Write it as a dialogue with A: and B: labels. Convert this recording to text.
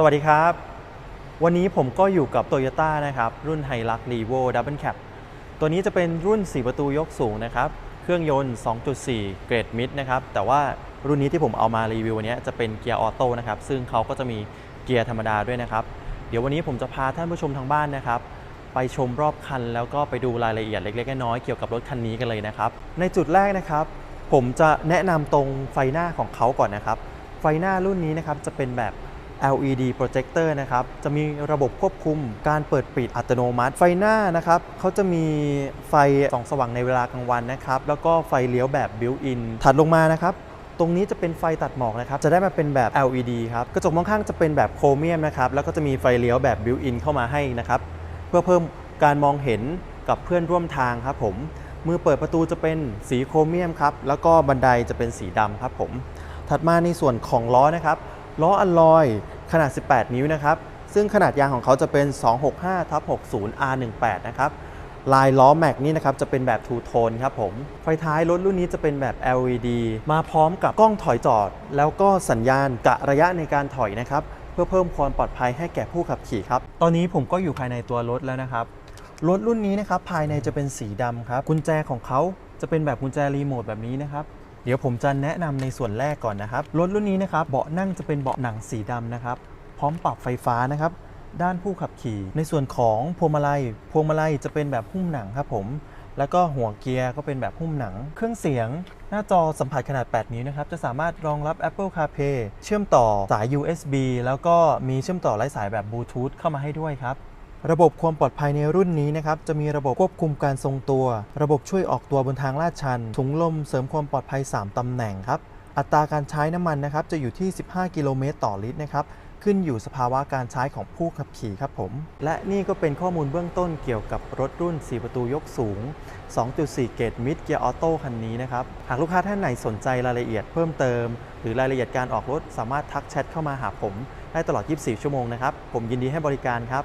A: สวัสดีครับ วันนี้ผมก็อยู่กับ Toyota นะครับ รุ่น h i l u x r e v o Double Cab ตัวนี้จะเป็นรุ่น 4 ประตูยกสูงนะครับ เครื่องยนต์ 2.4 เกรดมิดนะครับ แต่ว่ารุ่นนี้ที่ผมเอามารีวิววันนี้จะเป็นเกียร์ออโต้นะครับ ซึ่งเขาก็จะมีเกียร์ธรรมดาด้วยนะครับ เดี๋ยววันนี้ผมจะพาท่านผู้ชมทางบ้านนะครับ ไปชมรอบคัน แล้วก็ไปดูรายละเอียดเล็กๆน้อยๆเกี่ยวกับรถคันนี้กันเลยนะครับ ในจุดแรกนะครับ ผมจะแนะนำตรงไฟหน้าของเขาก่อนนะครับ ไฟหน้ารุ่นนี้นะครับจะเป็นแบบ LED projector นะครับ จะมีระบบควบคุมการเปิดปิดอัตโนมัติ ไฟหน้านะครับเขาจะมีไฟส่องสว่างในเวลากลางวันนะครับ แล้วก็ไฟเลี้ยวแบบ built-in ถัดลงมานะครับตรงนี้จะเป็นไฟตัดหมอกนะครับ จะได้มาเป็นแบบ LED ครับ กระจกมองข้างจะเป็นแบบโครเมียมนะครับ แล้วก็จะมีไฟเลี้ยวแบบ built-in เข้ามาให้นะครับ เพื่อเพิ่มการมองเห็นกับเพื่อนร่วมทางครับผม มือเปิดประตูจะเป็นสีโครเมียมครับ แล้วก็บันไดจะเป็นสีดำครับผม ถัดมาในส่วนของล้อนะครับ ล้ออัลลอยขนาด 18 นิ้วนะครับ ซึ่งขนาดยางของเขาจะเป็น 265ทับ60 R18 นะครับ ลายล้อแม็กนี่นะครับจะเป็นแบบทูโทนครับผม ไฟท้ายรถรุ่นนี้จะเป็นแบบ LED มาพร้อมกับกล้องถอยจอด แล้วก็สัญญาณกะระยะในการถอยนะครับ เพื่อเพิ่มความปลอดภัยให้แก่ผู้ขับขี่ครับ ตอนนี้ผมก็อยู่ภายในตัวรถแล้วนะครับ รถรุ่นนี้นะครับภายในจะเป็นสีดำครับ กุญแจของเขาจะเป็นแบบกุญแจรีโมทแบบนี้นะครับ ดี๋ยวผมจะแนะนำในส่วนแรกก่อนนะครับ รถรุ่นนี้นะครับเบาะนั่งจะเป็นเบาะหนังสีดำนะครับ พร้อมปรับไฟฟ้านะครับ ด้านผู้ขับขี่ ในส่วนของพวงมาลัย พวงมาลัยจะเป็นแบบหุ้มหนังครับผม แล้วก็หัวเกียร์ก็เป็นแบบหุ้มหนัง เครื่องเสียง หน้าจอสัมผัสขนาด 8 นิ้วนะครับ จะสามารถรองรับ Apple CarPlay เชื่อมต่อสาย USB แล้วก็มีเชื่อมต่อไร้สายแบบบลูทูธเข้ามาให้ด้วยครับ ระบบความปลอดภัยในรุ่นนี้นะครับจะมีระบบควบคุมการทรงตัว ระบบช่วยออกตัวบนทางลาดชัน ถุงลมเสริมความปลอดภัย 3 ตำแหน่งครับ อัตราการใช้น้ำมันนะครับจะอยู่ที่ 15 กิโลเมตรต่อลิตรนะครับ ขึ้นอยู่สภาวะการใช้ของผู้ขับขี่ครับผม และนี่ก็เป็นข้อมูลเบื้องต้นเกี่ยวกับรถรุ่น 4 ประตูยกสูง 2.4 เกตมิดเกียร์ออโต้คันนี้นะครับ หากลูกค้าท่านไหนสนใจรายละเอียดเพิ่มเติม หรือรายละเอียดการออกรถสามารถทักแชทเข้ามาหาผม ได้ตลอด 24 ชั่วโมงนะครับ ผมยินดีให้บริการครับ